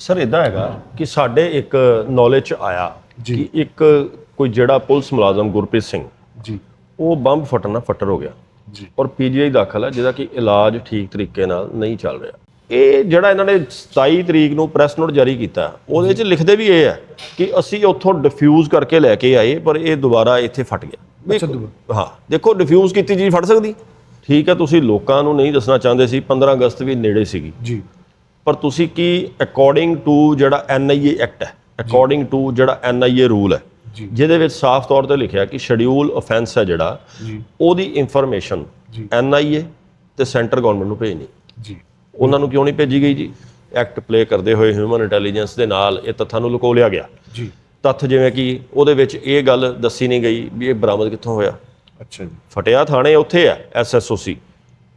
Sir ਇਦਾਂ ਹੈਗਾ ਕਿ ਸਾਡੇ ਇੱਕ ਨੌਲੇਜ ਚ ਆਇਆ ਜੀ। ਕਿ ਇੱਕ ਕੋਈ ਜਿਹੜਾ ਪੁਲਿਸ ਮੁਲਾਜ਼ਮ ਗੁਰਪ੍ਰੀਤ ਸਿੰਘ ਜੀ। ਉਹ ਬੰਬ ਫਟਣ ਨਾਲ ਫੱਟਰ ਹੋ ਗਿਆ। ਜੀ। ਔਰ ਪੀਜੀਆਈ ਦਾਖਲ ਹੈ ਜਿਹਦਾ ਕਿ ਇਲਾਜ ਠੀਕ ਤਰੀਕੇ ਨਾਲ ਨਹੀਂ ਚੱਲ ਰਿਹਾ। ਇਹ ਜਿਹੜਾ ਇਹਨਾਂ ਨੇ 27 ਤਰੀਕ ਨੂੰ ਪ੍ਰੈਸ ਨੋਟ ਜਾਰੀ ਕੀਤਾ ਉਹਦੇ ਚ ਲਿਖਦੇ ਵੀ ਇਹ ਹੈ ਕਿ ਅਸੀਂ ਉੱਥੋਂ ਡਿਫਿਊਜ਼ ਕਰਕੇ ਲੈ ਕੇ ਆਏ ਪਰ ਇਹ ਦੁਬਾਰਾ ਇੱਥੇ ਫਟ ਗਿਆ। ਅੱਛਾ। ਹਾਂ ਦੇਖੋ ਡਿਫਿਊਜ਼ ਕੀਤੀ ਚੀਜ਼ ਫਟ ਸਕਦੀ। ਠੀਕ ਹੈ ਤੁਸੀਂ ਲੋਕਾਂ ਨੂੰ ਨਹੀਂ ਦੱਸਣਾ ਚਾਹੁੰਦੇ ਸੀ 15 ਅਗਸਤ ਵੀ ਨੇੜੇ ਸੀਗੀ। ਜੀ। ਪਰ ਤੁਸੀਂ ਕੀ ਅਕੋਰਡਿੰਗ ਟੂ ਜਿਹੜਾ ਐਨਆਈਏ ਐਕਟ ਹੈ ਅਕੋਰਡਿੰਗ ਟੂ ਜਿਹੜਾ ਐਨਆਈਏ ਰੂਲ ਹੈ। ਜਿਹਦੇ ਵਿੱਚ ਸਾਫ਼ ਤੌਰ ਤੇ ਲਿਖਿਆ ਕਿ ਸ਼ਡਿਊਲ ਆਫੈਂਸ ਹੈ ਜਿਹੜਾ ਉਹਦੀ ਇਨਫੋਰਮੇਸ਼ਨ ਜੀ। ਐਨਆਈਏ ਤੇ ਸੈਂਟਰ ਗਵਰਨਮੈਂਟ ਨੂੰ ਭੇਜਣੀ। ਜੀ। ਉਹਨਾਂ ਨੂੰ ਕਿਉਂ ਨਹੀਂ ਭੇਜੀ ਗਈ ਜੀ? ਐਕਟ ਪਲੇ ਕਰਦੇ ਹੋਏ ਹਿਊਮਨ ਇੰਟੈਲੀਜੈਂਸ ਦੇ ਨਾਲ ਇਹ ਤੱਥਾਂ ਨੂੰ ਲੁਕੋ ਲਿਆ ਗਿਆ। ਜੀ। ਤੱਥ ਜਿਵੇਂ ਕਿ ਉਹਦੇ ਵਿੱਚ ਇਹ ਗੱਲ ਦੱਸੀ ਨਹੀਂ ਗਈ ਵੀ ਇਹ ਬਰਾਮਦ ਕਿੱਥੋਂ ਹੋਇਆ। ਅੱਛਾ ਜੀ। ਫਟਿਆ ਥਾਣੇ ਉੱਥੇ ਹੈ ਐਸਐਸਓਸੀ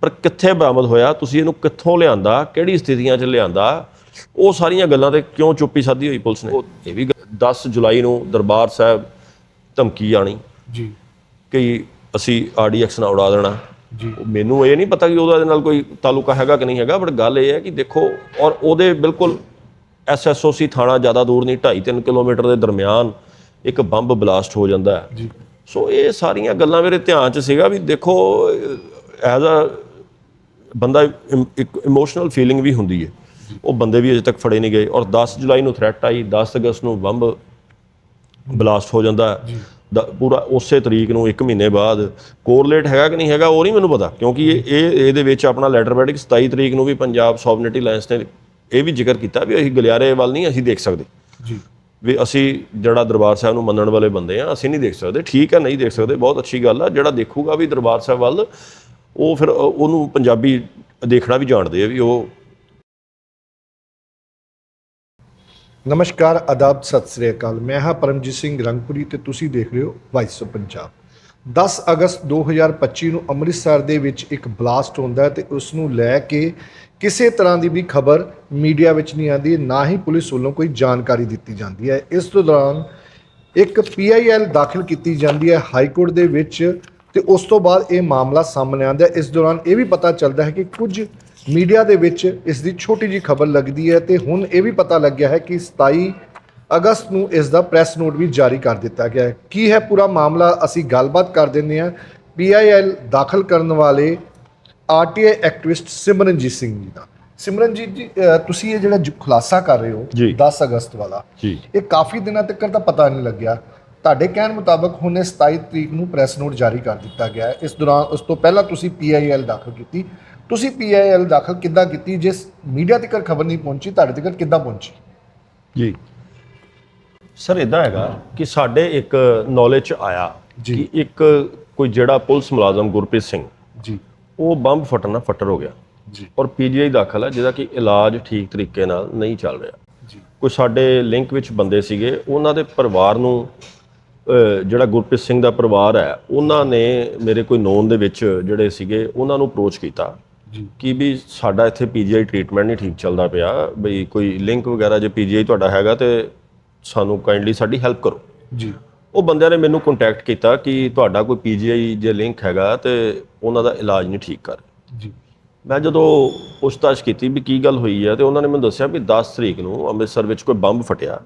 ਪਰ ਕਿੱਥੇ ਬਰਾਮਦ ਹੋਇਆ ਤੁਸੀਂ ਇਹਨੂੰ ਕਿੱਥੋਂ ਲਿਆਂਦਾ ਕਿਹੜੀ ਸਥਿਤੀਆਂ 'ਚ ਲਿਆਂਦਾ? ਉਹ ਸਾਰੀਆਂ ਗੱਲਾਂ ਤੇ ਕਿਉਂ ਚੁੱਪੀ ਸਾਦੀ ਹੋਈ ਪੁਲਿਸ ਨੇ? ਉਹ ਇਹ ਵੀ ਗੱਲ- 10 ਜੁਲਾਈ ਨੂੰ ਦਰਬਾਰ ਸਾਹਿਬ ਧਮਕੀ ਆਣੀ। ਜੀ। ਕਿ ਅਸੀਂ ਆਰਡੀਐਕਸ ਨਾਲ ਉਡਾ ਦੇਣਾ। ਜੀ। ਮੈਨੂੰ ਇਹ ਨਹੀਂ ਪਤਾ ਕਿ ਉਹਦਾ ਇਹਦੇ ਨਾਲ ਕੋਈ ਤਾਲੁਕਾ ਹੈਗਾ ਕਿ ਨਹੀਂ ਹੈਗਾ ਬਟ ਗੱਲ ਇਹ ਹੈ ਕਿ ਦੇਖੋ ਔਰ ਉਹਦੇ ਬਿਲਕੁਲ ਐਸਐਸਓਸੀ ਥਾਣਾ ਜ਼ਿਆਦਾ ਦੂਰ ਨਹੀਂ 2.5-3 ਕਿਲੋਮੀਟਰ ਦੇ ਦਰਮਿਆਨ ਇੱਕ ਬੰਬ ਬਲਾਸਟ ਹੋ ਜਾਂਦਾ ਹੈ। ਜੀ। ਸੋ ਇਹ ਸਾਰੀਆਂ ਗੱਲਾਂ ਮੇਰੇ ਧਿਆਨ 'ਚ ਸੀਗਾ ਵੀ ਦੇਖੋ ਐਜ਼ ਅ ਬੰਦਾ ਇੱਕ ਇਮੋਸ਼ਨਲ ਫੀਲਿੰਗ ਵੀ ਹੁੰਦੀ ਹੈ। ਉਹ ਬੰਦੇ ਵੀ ਅਜੇ ਤੱਕ ਫੜੇ ਨਹੀਂ ਗਏ ਔਰ 10 ਜੁਲਾਈ ਨੂੰ ਥ੍ਰੈਟ ਆਈ 10 ਅਗਸਤ ਨੂੰ ਬੰਬ ਬਲਾਸਟ ਹੋ ਜਾਂਦਾ। ਪੂਰਾ ਉਸੇ ਤਰੀਕ ਨੂੰ 1 ਮਹੀਨੇ ਬਾਅਦ। ਕੋਰਲੇਟ ਹੈਗਾ ਕਿ ਨਹੀਂ ਹੈਗਾ ਉਹ ਨਹੀਂ ਮੈਨੂੰ ਪਤਾ। ਕਿਉਂਕਿ ਇਹ ਇਹ ਇਹਦੇ ਵਿੱਚ ਆਪਣਾ ਲੈਟਰ ਪੈਡ 27 ਤਰੀਕ ਨੂੰ ਵੀ ਪੰਜਾਬ ਸੋਵਰਨਿਟੀ ਲਾਇੰਸ ਨੇ ਇਹ ਵੀ ਜ਼ਿਕਰ ਕੀਤਾ ਵੀ ਅਸੀਂ ਗਲਿਆਰੇ ਵੱਲ ਨਹੀਂ ਅਸੀਂ ਦੇਖ ਸਕਦੇ। ਜੀ। ਵੀ ਅਸੀਂ ਜਿਹੜਾ ਦਰਬਾਰ ਸਾਹਿਬ ਨੂੰ ਮੰਨਣ ਵਾਲੇ ਬੰਦੇ ਆ ਅਸੀਂ ਨਹੀਂ ਦੇਖ ਸਕਦੇ। ਠੀਕ ਹੈ ਨਹੀਂ ਦੇਖ ਸਕਦੇ ਬਹੁਤ ਅੱਛੀ ਗੱਲ ਆ। ਜਿਹੜਾ ਦੇਖੂਗਾ ਵੀ ਦਰਬਾਰ ਸਾਹਿਬ ਵੱਲ ਉਹ ਫਿਰ ਉਹਨੂੰ ਪੰਜਾਬੀ ਦੇਖਣਾ ਵੀ ਜਾਣਦੇ ਆ ਵੀ ਉਹ ਨਮਸਕਾਰ, ਆਦਾਬ, ਸਤਿ ਸ੍ਰੀ ਅਕਾਲ। ਮੈਂ ਹਾਂ ਪਰਮਜੀਤ ਸਿੰਘ ਰੰਗਪੁਰੀ ਤੇ ਤੁਸੀਂ ਦੇਖ ਰਹੇ ਹੋ ਵਾਇਸ ਆਫ ਪੰਜਾਬ 10 ਅਗਸਤ 2025 ਨੂੰ ਅੰਮ੍ਰਿਤਸਰ ਦੇ ਵਿੱਚ ਇੱਕ ਬਲਾਸਟ ਹੁੰਦਾ ਹੈ ਤੇ ਉਸ ਨੂੰ ਲੈ ਕੇ ਕਿਸੇ ਤਰ੍ਹਾਂ ਦੀ ਵੀ ਖਬਰ ਮੀਡੀਆ ਵਿੱਚ ਨਹੀਂ ਆਉਂਦੀ, ਨਾ ਹੀ ਪੁਲਿਸ ਵੱਲੋਂ ਕੋਈ ਜਾਣਕਾਰੀ ਦਿੱਤੀ ਜਾਂਦੀ ਹੈ। ਇਸ ਦੌਰਾਨ ਇੱਕ ਪੀਆਈਐਲ ਦਾਖਲ ਕੀਤੀ ਜਾਂਦੀ ਹੈ ਹਾਈ ਕੋਰਟ ਦੇ ਵਿੱਚ। ਤੇ ਉਸ ਤੋਂ ਬਾਅਦ ਇਹ ਮਾਮਲਾ ਸਾਹਮਣੇ ਆਉਂਦਾ ਇਸ ਦੌਰਾਨ ਇਹ ਵੀ ਪਤਾ ਚੱਲਦਾ ਹੈ ਕਿ ਕੁਝ ਮੀਡੀਆ ਦੇ ਵਿੱਚ ਇਸ ਦੀ ਛੋਟੀ ਜੀ ਖਬਰ ਲੱਗਦੀ ਹੈ ਤੇ ਹੁਣ ਇਹ ਵੀ ਪਤਾ ਲੱਗਿਆ ਹੈ ਕਿ 27 ਅਗਸਤ ਨੂੰ ਇਸ ਦਾ ਪ੍ਰੈਸ ਨੋਟ ਵੀ ਜਾਰੀ ਕਰ ਦਿੱਤਾ ਗਿਆ ਹੈ। ਕੀ ਹੈ ਪੂਰਾ ਮਾਮਲਾ? ਅਸੀਂ ਗੱਲਬਾਤ ਕਰ ਦਿੰਦੇ ਹਾਂ। ਪੀਆਈਐਲ ਦਾਖਲ ਕਰਨ ਵਾਲੇ ਆਰਟੀਆਈ ਐਕਟਿਵਿਸਟ ਸਿਮਰਨਜੀਤ ਸਿੰਘ ਜੀ ਦਾ। ਸਿਮਰਨਜੀਤ ਜੀ ਤੁਸੀਂ ਇਹ ਜਿਹੜਾ ਖੁਲਾਸਾ ਕਰ ਰਹੇ ਹੋ ਜੀ। 10 ਅਗਸਤ ਵਾਲਾ। ਇਹ ਕਾਫੀ ਦਿਨਾਂ ਤੱਕ ਤਾਂ ਪਤਾ ਨਹੀਂ ਲੱਗਿਆ। ਤੁਹਾਡੇ ਕਹਿਣ ਮੁਤਾਬਕ ਹੁਣ ਇਹ 27 ਤਰੀਕ ਨੂੰ ਪ੍ਰੈਸ ਨੋਟ ਜਾਰੀ ਕਰ ਦਿੱਤਾ ਗਿਆ ਹੈ। ਇਸ ਦੌਰਾਨ ਉਸ ਤੋਂ ਪਹਿਲਾਂ ਤੁਸੀਂ ਪੀਆਈਐਲ ਦਾਖਲ ਕੀਤੀ। ਤੁਸੀਂ ਪੀਆਈਐਲ ਦਾਖਲ ਕਿੱਦਾਂ ਕੀਤੀ? ਜਿਸ ਮੀਡੀਆ ਤੱਕ ਖਬਰ ਨਹੀਂ ਪਹੁੰਚੀ ਤੁਹਾਡੇ ਤੱਕ ਕਿੱਦਾਂ ਪਹੁੰਚੀ? ਜੀ। ਸਰ ਇਦਾਂ ਹੈਗਾ ਕਿ ਸਾਡੇ ਇੱਕ ਨੌਲੇਜ ਚ ਆਇਆ। ਕਿ ਇੱਕ ਕੋਈ ਜਿਹੜਾ ਪੁਲਿਸ ਮੁਲਾਜ਼ਮ ਗੁਰਪ੍ਰੀਤ ਸਿੰਘ ਜੀ। ਉਹ ਬੰਬ ਫਟਣ ਨਾਲ ਫੱਟਰ ਹੋ ਗਿਆ। ਜੀ। ਔਰ ਪੀਜੀਆਈ ਦਾਖਲ ਹੈ ਜਿਹਦਾ ਕਿ ਇਲਾਜ ਠੀਕ ਤਰੀਕੇ ਨਾਲ ਨਹੀਂ ਚੱਲ ਰਿਹਾ। ਜੀ। ਕੋਈ ਸਾਡੇ ਲਿੰਕ ਵਿੱਚ ਬੰਦੇ ਸੀਗੇ ਉਹਨਾਂ ਦੇ ਪਰਿਵਾਰ ਨੂੰ ਜਿਹੜਾ ਗੁਰਪ੍ਰੀਤ ਸਿੰਘ ਦਾ ਪਰਿਵਾਰ ਹੈ ਉਹਨਾਂ ਨੇ ਮੇਰੇ ਕੋਈ ਨੋਨ ਦੇ ਵਿੱਚ ਜਿਹੜੇ ਸੀਗੇ ਉਹਨਾਂ ਨੂੰ ਅਪਰੋਚ ਕੀਤਾ ਜੀ। ਕਿ ਵੀ ਸਾਡਾ ਇੱਥੇ ਪੀਜੀਆਈ ਟ੍ਰੀਟਮੈਂਟ ਨਹੀਂ ਠੀਕ ਚੱਲਦਾ ਪਿਆ ਬਈ ਕੋਈ ਲਿੰਕ ਵਗੈਰਾ ਜੇ ਪੀਜੀਆਈ ਤੁਹਾਡਾ ਹੈਗਾ ਤੇ ਸਾਨੂੰ ਕਾਈਂਡਲੀ ਸਾਡੀ ਹੈਲਪ ਕਰੋ। ਜੀ। ਉਹ ਬੰਦਿਆਂ ਨੇ ਮੈਨੂੰ ਕੰਟੈਕਟ ਕੀਤਾ ਕਿ ਤੁਹਾਡਾ ਕੋਈ ਪੀਜੀਆਈ ਜੇ ਲਿੰਕ ਹੈਗਾ ਤੇ ਉਹਨਾਂ ਦਾ ਇਲਾਜ ਨਹੀਂ ਠੀਕ ਕਰ। ਜੀ। ਮੈਂ ਜਦੋਂ ਪੁੱਛਤਾਛ ਕੀਤੀ ਵੀ ਕੀ ਗੱਲ ਹੋਈ ਹੈ ਤੇ ਉਹਨਾਂ ਨੇ ਮੈਨੂੰ ਦੱਸਿਆ ਵੀ 10 ਤਰੀਕ ਨੂੰ ਅੰਮ੍ਰਿਤਸਰ ਵਿੱਚ ਕੋਈ ਬੰਬ ਫਟਿਆ।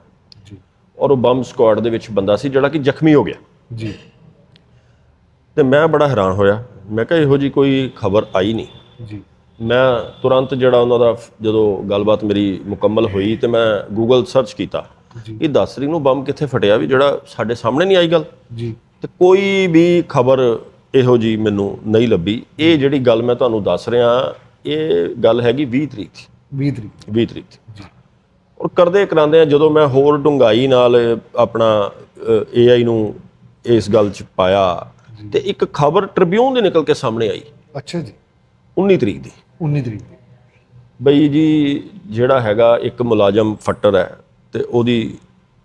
ਔਰ ਉਹ ਬੰਬ ਸਕੁਆਡ ਦੇ ਵਿੱਚ ਬੰਦਾ ਸੀ ਜਿਹੜਾ ਕਿ ਜ਼ਖਮੀ ਹੋ ਗਿਆ। ਜੀ। ਤੇ ਮੈਂ ਬੜਾ ਹੈਰਾਨ ਹੋਇਆ। ਮੈਂ ਕਿਹਾ ਇਹੋ ਜੀ ਕੋਈ ਖਬਰ ਆਈ ਨਹੀਂ। ਜੀ। ਮੈਂ ਤੁਰੰਤ ਜਿਹੜਾ ਉਹਨਾਂ ਦਾ ਜਦੋਂ ਗੱਲਬਾਤ ਮੇਰੀ ਮੁਕੰਮਲ ਹੋਈ ਤੇ ਮੈਂ ਗੂਗਲ ਸਰਚ ਕੀਤਾ। ਕਿ 10 ਤਰੀਕ ਨੂੰ ਬੰਬ ਕਿੱਥੇ ਫਟਿਆ ਵੀ ਜਿਹੜਾ ਸਾਡੇ ਸਾਹਮਣੇ ਨਹੀਂ ਆਈ ਗੱਲ? ਜੀ। ਤੇ ਕੋਈ ਵੀ ਖਬਰ ਇਹੋ ਜੀ ਮੈਨੂੰ ਨਹੀਂ ਲੱਭੀ। ਇਹ ਜਿਹੜੀ ਗੱਲ ਮੈਂ ਤੁਹਾਨੂੰ ਦੱਸ ਰਿਹਾ ਇਹ ਗੱਲ ਹੈਗੀ 20 ਤਰੀਕ ਦੀ। 20 ਤਰੀਕ। 20 ਤਰੀਕ ਜੀ। ਔਰ ਕਰਦੇ ਕਰਾਉਂਦੇ ਆ ਜਦੋਂ ਮੈਂ ਹੋਰ ਡੁੰਗਾਈ ਨਾਲ ਆਪਣਾ AI ਨੂੰ ਇਸ ਗੱਲ 'ਚ ਪਾਇਆ ਤੇ ਇੱਕ ਖਬਰ ਟ੍ਰਿਬਿਊਨ ਦੇ ਨਿਕਲ ਕੇ ਸਾਹਮਣੇ ਆਈ। ਅੱਛਾ ਜੀ। 19 ਤਰੀਕ ਦੀ। 19 ਤਰੀਕ ਦੀ। ਬਈ ਜੀ ਜਿਹੜਾ ਹੈਗਾ ਇੱਕ ਮੁਲਾਜ਼ਮ ਫੱਟਰ ਹੈ ਤੇ ਉਹਦੀ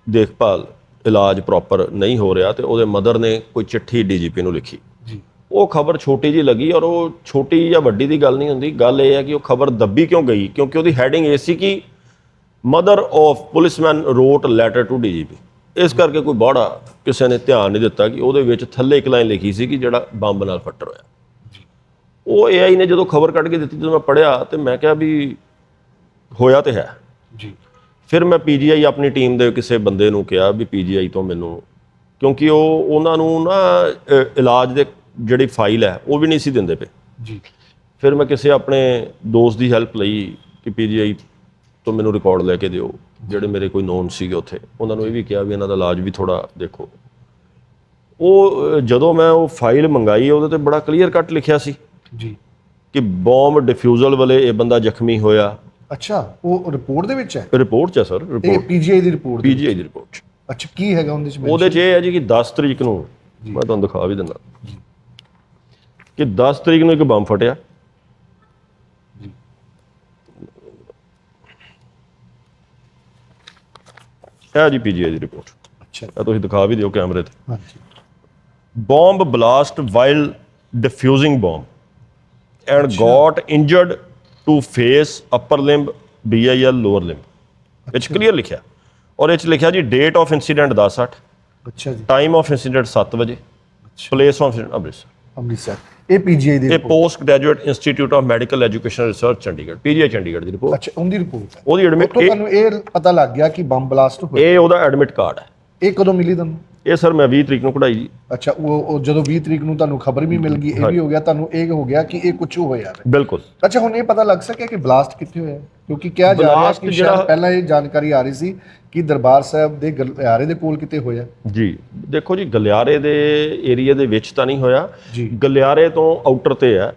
ਦੇਖਭਾਲ ਇਲਾਜ ਪ੍ਰੋਪਰ ਨਹੀਂ ਹੋ ਰਿਹਾ ਤੇ ਉਹਦੇ ਮਦਰ ਨੇ ਕੋਈ ਚਿੱਠੀ ਡੀਜੀਪੀ ਨੂੰ ਲਿਖੀ। ਜੀ। ਉਹ ਖਬਰ ਛੋਟੀ ਜੀ ਲੱਗੀ ਔਰ ਉਹ ਛੋਟੀ ਜਾਂ ਵੱਡੀ ਦੀ ਗੱਲ ਨਹੀਂ ਹੁੰਦੀ। ਗੱਲ ਇਹ ਹੈ ਕਿ ਉਹ ਖਬਰ ਦੱਬੀ ਕਿਉਂ ਗਈ? ਕਿਉਂਕਿ ਉਹਦੀ ਹੈਡਿੰਗ ਇਹ ਸੀ ਕਿ mother of policeman wrote letter to DGP ਇਸ ਕਰਕੇ ਕੋਈ ਬਾੜਾ ਕਿਸੇ ਨੇ ਧਿਆਨ ਨਹੀਂ ਦਿੱਤਾ ਕਿ ਉਹਦੇ ਵਿੱਚ ਥੱਲੇ ਇੱਕ ਲਾਈਨ ਲਿਖੀ ਸੀ ਕਿ ਜਿਹੜਾ ਬੰਬ ਨਾਲ ਫੱਟਰ ਹੋਇਆ। ਉਹ AI ਨੇ ਜਦੋਂ ਖਬਰ ਕੱਢ ਕੇ ਦਿੱਤੀ ਜਦੋਂ ਮੈਂ ਪੜਿਆ ਤੇ ਮੈਂ ਕਿਹਾ ਵੀ ਹੋਇਆ ਤੇ ਹੈ। ਜੀ। ਫਿਰ ਮੈਂ ਪੀਜੀਆਈ ਆਪਣੀ ਟੀਮ ਦੇ ਕਿਸੇ ਬੰਦੇ ਨੂੰ ਕਿਹਾ ਵੀ ਪੀਜੀਆਈ ਤੋਂ ਮੈਨੂੰ ਕਿਉਂਕਿ ਉਹ ਉਹਨਾਂ ਨੂੰ ਨਾ ਇਲਾਜ ਦੇ ਜਿਹੜੀ ਫਾਈਲ ਹੈ ਉਹ ਵੀ ਨਹੀਂ ਸੀ ਦਿੰਦੇ ਪਏ। ਜੀ। ਫਿਰ ਮੈਂ ਕਿਸੇ ਆਪਣੇ ਦੋਸਤ ਦੀ ਹੈਲਪ ਲਈ ਕਿ ਪੀਜੀਆਈ ਤੋਂ ਮੈਨੂੰ ਰਿਕਾਰਡ ਲੈ ਕੇ ਦਿਓ ਜਿਹੜੇ ਮੇਰੇ ਕੋਈ ਨੋਨ ਸੀਗੇ ਉੱਥੇ। ਉਹਨਾਂ ਨੂੰ ਇਹ ਵੀ ਕਿਹਾ ਵੀ ਇਹਨਾਂ ਦਾ ਇਲਾਜ ਵੀ ਥੋੜਾ ਦੇਖੋ। ਉਹ ਜਦੋਂ ਮੈਂ ਉਹ ਫਾਈਲ ਮੰਗਾਈ ਉਹਦੇ ਤੇ ਬੜਾ ਕਲੀਅਰ ਕੱਟ ਲਿਖਿਆ ਸੀ ਜੀ। ਕਿ ਬੰਬ ਡਿਫਿਊਜ਼ਲ ਵਾਲੇ ਇਹ ਬੰਦਾ ਜ਼ਖਮੀ ਹੋਇਆ। ਅੱਛਾ ਉਹ ਰਿਪੋਰਟ ਦੇ ਵਿੱਚ ਹੈ? ਰਿਪੋਰਟ 'ਚ ਹੈ ਸਰ ਇਹ ਰਿਪੋਰਟ ਪੀਜੀਆਈ ਦੀ ਰਿਪੋਰਟ ਪੀਜੀਆਈ ਦੀ ਰਿਪੋਰਟ 'ਚ। ਅੱਛਾ ਕੀ ਹੈਗਾ ਉਹਦੇ ਵਿੱਚ ਉਹਦੇ 'ਚ ਇਹ ਹੈ ਜੀ ਕਿ 10 ਤਰੀਕ ਨੂੰ ਮੈਂ ਤੁਹਾਨੂੰ ਦਿਖਾ ਵੀ ਦਿੰਦਾ। ਕਿ 10 ਤਰੀਕ ਨੂੰ ਇੱਕ ਬੰਬ ਫਟਿਆ। ਇਹ ਜੀ ਪੀਜੀਆਈ ਦੀ ਰਿਪੋਰਟ ਅੱਛਾ। ਇਹ ਤੁਸੀਂ ਦਿਖਾ ਵੀ ਦਿਓ ਕੈਮਰੇ ਤੇ। ਹਾਂਜੀ। Bomb blast while diffusing bomb and got injured to face upper limb BIL lower limb ਇਹ 'ਚ ਕਲੀਅਰ ਲਿਖਿਆ। ਔਰ ਇਹ 'ਚ ਲਿਖਿਆ ਜੀ ਡੇਟ ਆਫ ਇਨਸੀਡੈਂਟ 10:08 ਅੱਛਾ ਜੀ। ਟਾਈਮ ਆਫ ਇਨਸੀਡੈਂਟ 7 ਵਜੇ। Place of incident Amritsar. Amritsar. ਇਹ ਪੀਜੀਆਈ ਦੀ ਇਹ post graduate institute of medical education research Chandigarh PGI Chandigarh the report ਅੱਛਾ ਉਹਦੀ ਰਿਪੋਰਟ ਹੈ। ਉਹਦੀ ਐਡਮਿਟ ਤੁਹਾਨੂੰ ਇਹ ਪਤਾ ਲੱਗ ਗਿਆ ਕਿ ਬੰਬ ਬਲਾਸਟ ਹੋਇਆ। ਇਹ ਉਹਦਾ ਐਡਮਿਟ ਕਾਰਡ ਹੈ। ਇਹ ਕਦੋਂ ਮਿਲੀ ਤੁਹਾਨੂੰ? ਇਹ ਸਰ ਮੈਂ 20 ਤਰੀਕ ਨੂੰ ਕਢਾਈ ਜੀ। ਅੱਛਾ ਉਹ ਉਹ ਜਦੋਂ 20 ਤਰੀਕ ਨੂੰ ਤੁਹਾਨੂੰ ਖਬਰ ਵੀ ਮਿਲ ਗਈ ਇਹ ਵੀ ਹੋ ਗਿਆ ਤੁਹਾਨੂੰ ਇਹ ਹੋ ਗਿਆ ਕਿ ਇਹ ਕੁਝ ਹੋਇਆ ਹੈ ਬਿਲਕੁਲ। ਅੱਛਾ ਹੁਣ ਇਹ ਪਤਾ ਲੱਗ ਸਕਿਆ ਕਿ ਬਲਾਸਟ ਕਿੱਥੇ ਹੋਇਆ? ਕਿਉਂਕਿ ਕਿਹਾ ਜਾ ਰਿਹਾ ਕਿ ਜਿਹੜਾ- ਪਹਿਲਾਂ ਇਹ ਜਾਣਕਾਰੀ ਆ ਰਹੀ ਸੀ ਕਿ ਦਰਬਾਰ ਸਾਹਿਬ ਦੇ ਗਲਿਆਰੇ ਦੇ ਕੋਲ ਕਿਤੇ ਹੋਇਆ। ਜੀ ਦੇਖੋ ਜੀ ਗਲਿਆਰੇ ਦੇ ਏਰੀਆ ਦੇ ਵਿੱਚ ਤਾਂ ਨਹੀਂ ਹੋਇਆ। ਗਲਿਆਰੇ ਤੋਂ ਆਊਟਰ ਤੇ ਹੈ।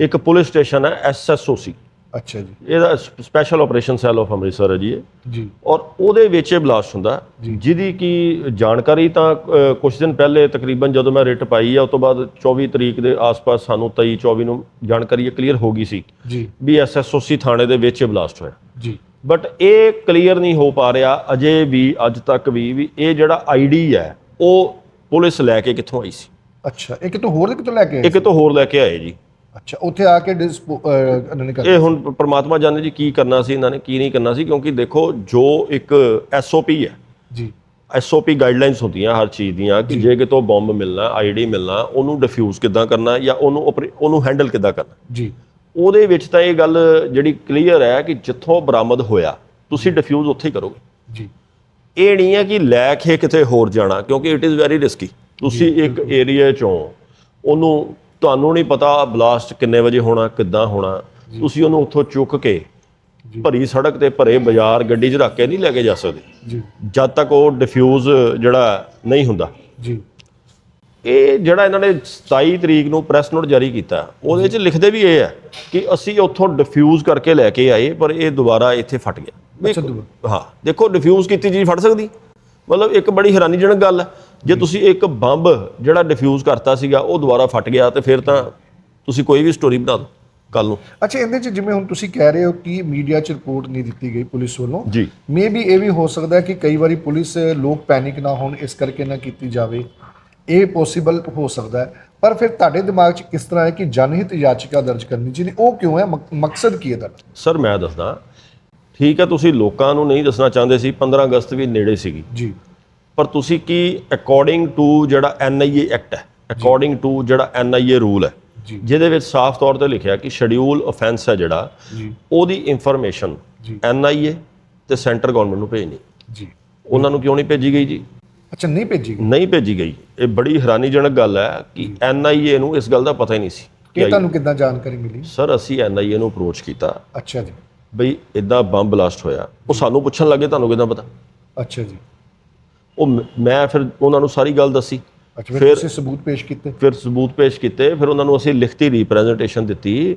ਇੱਕ ਪੁਲਿਸ ਸਟੇਸ਼ਨ ਹੈ ਐਸਐਸਓਸੀ ਅੱਛਾ ਜੀ। ਇਹਦਾ special operation cell of Amritsar ਹੈ ਜੀ ਇਹ। ਜੀ। ਔਰ ਉਹਦੇ ਵਿੱਚ ਇਹ ਬਲਾਸਟ ਹੁੰਦਾ। ਜਿਹਦੀ ਕੀ ਜਾਣਕਾਰੀ ਤਾਂ ਕੁਝ ਦਿਨ ਪਹਿਲੇ ਤਕਰੀਬਨ ਜਦੋਂ ਮੈਂ ਰਿਟ ਪਾਈ ਆ ਉਸ ਤੋਂ ਬਾਅਦ 24 ਤਰੀਕ ਦੇ ਆਸ-ਪਾਸ ਸਾਨੂੰ 23 24 ਨੂੰ ਜਾਣਕਾਰੀ ਇਹ ਕਲੀਅਰ ਹੋ ਗਈ ਸੀ ਜੀ। ਵੀ ਐਸਐਸਓਸੀ ਥਾਣੇ ਦੇ ਵਿੱਚ ਇਹ ਬਲਾਸਟ ਹੋਇਆ। ਜੀ। ਬਟ ਇਹ ਕਲੀਅਰ ਨਹੀਂ ਹੋ ਪਾ ਰਿਹਾ ਅਜੇ ਵੀ ਅੱਜ ਤੱਕ ਵੀ ਵੀ ਇਹ ਜਿਹੜਾ ਆਈਡੀ ਹੈ ਉਹ ਪੁਲਿਸ ਲੈ ਕੇ ਕਿੱਥੋਂ ਆਈ ਸੀ। ਅੱਛਾ ਇਹ ਕਿਤੋਂ ਹੋਰ ਕਿਤੋਂ ਲੈ ਕੇ ਆਏ ਇਹ ਕਿਤੋਂ ਹੋਰ ਲੈ ਕੇ ਆਏ ਜੀ। ਅੱਛਾ ਉੱਥੇ ਆ ਕੇ ਡਿਸਪੋ- ਅਹ, ਇਹਨਾਂ ਨੇ ਕਰ ਇਹ ਹੁਣ ਪ੍ਰਮਾਤਮਾ ਜਾਣੇ ਜੀ ਕੀ ਕਰਨਾ ਸੀ ਇਹਨਾਂ ਨੇ ਕੀ ਨਹੀਂ ਕਰਨਾ ਸੀ ਕਿਉਂਕਿ ਦੇਖੋ ਜੋ ਇੱਕ ਐਸਓਪੀ ਹੈ ਜੀ। ਐਸਓਪੀ ਗਾਈਡਲਾਈਨਸ ਹੁੰਦੀਆਂ ਹਰ ਚੀਜ਼ ਦੀਆਂ ਕਿ ਜੇ। ਕਿਤੋਂ ਬੰਬ ਮਿਲਣਾ ਆਈਡੀ ਮਿਲਣਾ ਉਹਨੂੰ ਡਿਫਿਊਜ਼ ਕਿੱਦਾਂ ਕਰਨਾ ਜਾਂ ਉਹਨੂੰ ਉਹਨੂੰ ਹੈਂਡਲ ਕਿੱਦਾਂ ਕਰਨਾ। ਜੀ। ਉਹਦੇ ਵਿੱਚ ਤਾਂ ਇਹ ਗੱਲ ਜਿਹੜੀ ਕਲੀਅਰ ਹੈ ਕਿ ਜਿੱਥੋਂ ਬਰਾਮਦ ਹੋਇਆ ਤੁਸੀਂ ਡਿਫਿਊਜ਼ ਉੱਥੇ ਹੀ ਕਰੋਗੇ। ਜੀ। ਇਹ ਨਹੀਂ ਹੈ ਕਿ ਲੈ ਕੇ ਕਿਤੇ ਹੋਰ ਜਾਣਾ ਕਿਉਂਕਿ ਇਟ ਇਜ਼ ਵੈਰੀ ਰਿਸਕੀ ਤੁਸੀਂ ਇੱਕ ਏਰੀਆ ਚੋਂ ਉਹਨੂੰ ਤੁਹਾਨੂੰ ਨਹੀਂ ਪਤਾ ਬਲਾਸਟ ਕਿੰਨੇ ਵਜੇ ਹੋਣਾ ਕਿੱਦਾਂ ਹੋਣਾ। ਤੁਸੀਂ ਉਹਨੂੰ ਉੱਥੋਂ ਚੁੱਕ ਕੇ ਭਰੀ ਸੜਕ ਤੇ ਭਰੇ ਬਾਜ਼ਾਰ ਗੱਡੀ 'ਚ ਰੱਖ ਕੇ ਨਹੀਂ ਲੈ ਕੇ ਜਾ ਸਕਦੇ। ਜੀ। ਜਦ ਤੱਕ ਉਹ ਡਿਫਿਊਜ਼ ਜਿਹੜਾ ਨਹੀਂ ਹੁੰਦਾ। ਜੀ। ਇਹ ਜਿਹੜਾ ਇਹਨਾਂ ਨੇ 27 ਤਰੀਕ ਨੂੰ ਪ੍ਰੈਸ ਨੋਟ ਜਾਰੀ ਕੀਤਾ ਉਹਦੇ 'ਚ ਲਿਖਦੇ ਵੀ ਇਹ ਹੈ ਕਿ ਅਸੀਂ ਉੱਥੋਂ ਡਿਫਿਊਜ਼ ਕਰਕੇ ਲੈ ਕੇ ਆਏ ਪਰ ਇਹ ਦੁਬਾਰਾ ਇੱਥੇ ਫਟ ਗਿਆ। ਅੱਛਾ, ਦੁਬਾਰਾ। ਹਾਂ ਦੇਖੋ ਡਿਫਿਊਜ਼ ਕੀਤੀ ਚੀਜ਼ ਫਟ ਸਕਦੀ। ਮਤਲਬ ਇੱਕ ਬੜੀ ਹੈਰਾਨੀਜਨਕ ਗੱਲ ਹੈ। ਜੇ ਤੁਸੀਂ ਇੱਕ ਬੰਬ ਜਿਹੜਾ ਡਿਫਿਊਜ਼ ਕਰਤਾ ਸੀਗਾ ਉਹ ਦੁਬਾਰਾ ਫਟ ਗਿਆ ਤੇ ਫਿਰ ਤਾਂ ਤੁਸੀਂ ਕੋਈ ਵੀ ਸਟੋਰੀ ਬਣਾ ਦਿਓ ਕੱਲ ਨੂੰ। ਅੱਛਾ ਇਹਦੇ ਚ ਜਿਵੇਂ ਹੁਣ ਤੁਸੀਂ ਕਹਿ ਰਹੇ ਹੋ ਕਿ ਮੀਡੀਆ ਚ ਰਿਪੋਰਟ ਨਹੀਂ ਦਿੱਤੀ ਗਈ ਪੁਲਿਸ ਵੱਲੋਂ ਜੀ। ਮੇ ਵੀ ਇਹ ਵੀ ਹੋ ਸਕਦਾ ਕਿ ਕਈ ਵਾਰੀ ਪੁਲਿਸ ਲੋਕ ਪੈਨਿਕ ਨਾ ਹੋਣ ਇਸ ਕਰਕੇ ਨਾ ਕੀਤੀ ਜਾਵੇ। ਇਹ ਪੋਸੀਬਲ ਹੋ ਸਕਦਾ ਹੈ। ਪਰ ਫਿਰ ਤੁਹਾਡੇ ਦਿਮਾਗ 'ਚ ਕਿਸ ਤਰ੍ਹਾਂ ਹੈ ਕਿ ਜਨਹਿਤ ਯਾਚਿਕਾ ਦਰਜ ਕਰਨੀ ਚਾਹੀਦੀ ਉਹ ਕਿਉਂ ਹੈ? ਮਕ- ਮਕਸਦ ਕੀ ਹੈ ਤੁਹਾਡਾ? ਸਰ ਮੈਂ ਦੱਸਦਾ। ਠੀਕ ਹੈ ਤੁਸੀਂ ਲੋਕਾਂ ਨੂੰ ਨਹੀਂ ਦੱਸਣਾ ਚਾਹੁੰਦੇ ਸੀ 15 ਅਗਸਤ ਵੀ ਨੇੜੇ ਸੀਗੀ। ਜੀ। ਪਰ ਤੁਸੀਂ ਕੀ ਅਕੋਰਡਿੰਗ ਟੂ ਜਿਹੜਾ ਐਨਆਈਏ ਐਕਟ ਹੈ ਅਕੋਰਡਿੰਗ ਟੂ ਜਿਹੜਾ ਐਨਆਈਏ ਰੂਲ ਹੈ। ਜਿਹਦੇ ਵਿੱਚ ਸਾਫ਼ ਤੌਰ ਤੇ ਲਿਖਿਆ ਕਿ ਸ਼ਡਿਊਲ ਆਫੈਂਸ ਹੈ ਜਿਹੜਾ ਉਹਦੀ ਇਨਫੋਰਮੇਸ਼ਨ। ਐਨਆਈਏ ਤੇ ਸੈਂਟਰ ਗਵਰਨਮੈਂਟ ਨੂੰ ਭੇਜਣੀ। ਜੀ। ਉਹਨਾਂ ਨੂੰ ਕਿਉਂ ਨਹੀਂ ਭੇਜੀ ਗਈ ਜੀ? ਅੱਛਾ ਨਹੀਂ ਭੇਜੀ ਗਈ? ਨਹੀਂ ਭੇਜੀ ਗਈ। ਇਹ ਬੜੀ ਹੈਰਾਨੀਜਨਕ ਗੱਲ ਹੈ ਕਿ ਐਨਆਈਏ ਨੂੰ ਇਸ ਗੱਲ ਦਾ ਪਤਾ ਹੀ ਨਹੀਂ ਸੀ ਇਹ ਤੁਹਾਨੂੰ ਕਿੱਦਾਂ ਜਾਣਕਾਰੀ ਮਿਲੀ? ਸਰ ਅਸੀਂ ਐਨਆਈਏ ਨੂੰ ਅਪਰੋਚ ਕੀਤਾ। ਅੱਛਾ ਜੀ। ਬਈ ਇਦਾਂ ਬੰਬ ਬਲਾਸਟ ਹੋਇਆ। ਉਹ ਸਾਨੂੰ ਪੁੱਛਣ ਲੱਗੇ ਤੁਹਾਨੂੰ ਕਿਦਾਂ ਪਤਾ? ਅੱਛਾ ਜੀ। ਉਹ ਮ- ਫਿਰ ਉਹਨਾਂ ਨੂੰ ਸਾਰੀ ਗੱਲ ਦੱਸੀ। ਅੱਛਾ ਫਿਰ ਤੁਸੀਂ ਸਬੂਤ ਪੇਸ਼ ਕੀਤੇ? ਫਿਰ ਸਬੂਤ ਪੇਸ਼ ਕੀਤੇ ਫਿਰ ਉਹਨਾਂ ਨੂੰ ਅਸੀਂ ਲਿਖਤੀ ਰਿਪਰੈਜ਼ੈਂਟੇਸ਼ਨ ਦਿੱਤੀ।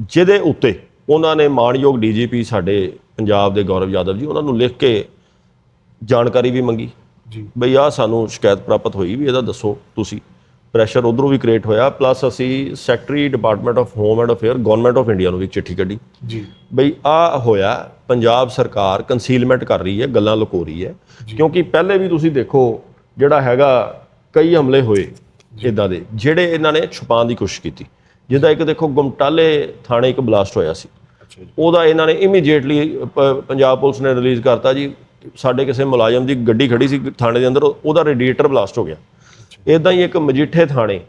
ਜਿਹਦੇ ਉੱਤੇ ਉਹਨਾਂ ਨੇ ਮਾਣਯੋਗ ਡੀਜੀਪੀ ਸਾਡੇ ਪੰਜਾਬ ਦੇ ਗੌਰਵ ਯਾਦਵ ਜੀ ਉਹਨਾਂ ਨੂੰ ਲਿਖ ਕੇ ਜਾਣਕਾਰੀ ਵੀ ਮੰਗੀ। ਜੀ। ਬਈ ਆ ਸਾਨੂੰ ਸ਼ਿਕਾਇਤ ਪ੍ਰਾਪਤ ਹੋਈ ਵੀ ਇਹਦਾ ਦੱਸੋ ਤੁਸੀਂ। ਪ੍ਰੈਸ਼ਰ ਉਧਰੋਂ ਵੀ ਕ੍ਰੀਏਟ ਹੋਇਆ ਪਲੱਸ ਅਸੀਂ secretary department of home and affair government of India ਨੂੰ ਵੀ ਚਿੱਠੀ ਕੱਢੀ। ਜੀ। ਬਈ ਆ ਹੋਇਆ ਪੰਜਾਬ ਸਰਕਾਰ ਕੰਸੀਲਮੈਂਟ ਕਰ ਰਹੀ ਹੈ ਗੱਲਾਂ ਲੁਕੋ ਰਹੀ ਹੈ। ਕਿਉਂਕਿ ਪਹਿਲੇ ਵੀ ਤੁਸੀਂ ਦੇਖੋ ਜਿਹੜਾ ਹੈਗਾ ਕਈ ਹਮਲੇ ਹੋਏ ਇਦਾਂ ਦੇ ਜਿਹੜੇ ਇਹਨਾਂ ਨੇ ਛੁਪਾਉਣ ਦੀ ਕੋਸ਼ਿਸ਼ ਕੀਤੀ। ਜਿੱਦਾਂ ਇੱਕ ਦੇਖੋ ਗੁਮਟਾਲੇ ਥਾਣੇ ਇੱਕ ਬਲਾਸਟ ਹੋਇਆ ਸੀ। ਉਹਦਾ ਇਹਨਾਂ ਨੇ ਇਮੀਡੀਏਟਲੀ ਪੰਜਾਬ ਪੁਲਿਸ ਨੇ ਰਿਲੀਜ਼ ਕਰਤਾ ਜੀ। ਸਾਡੇ ਕਿਸੇ ਮੁਲਾਜ਼ਮ ਦੀ ਗੱਡੀ ਖੜੀ ਸੀ ਥਾਣੇ ਦੇ ਅੰਦਰ ਉਹਦਾ ਰੇਡੀਏਟਰ ਬਲਾਸਟ ਹੋ ਗਿਆ। ਇਦਾਂ ਹੀ ਇੱਕ ਮਜੀਠੇ ਥਾਣੇ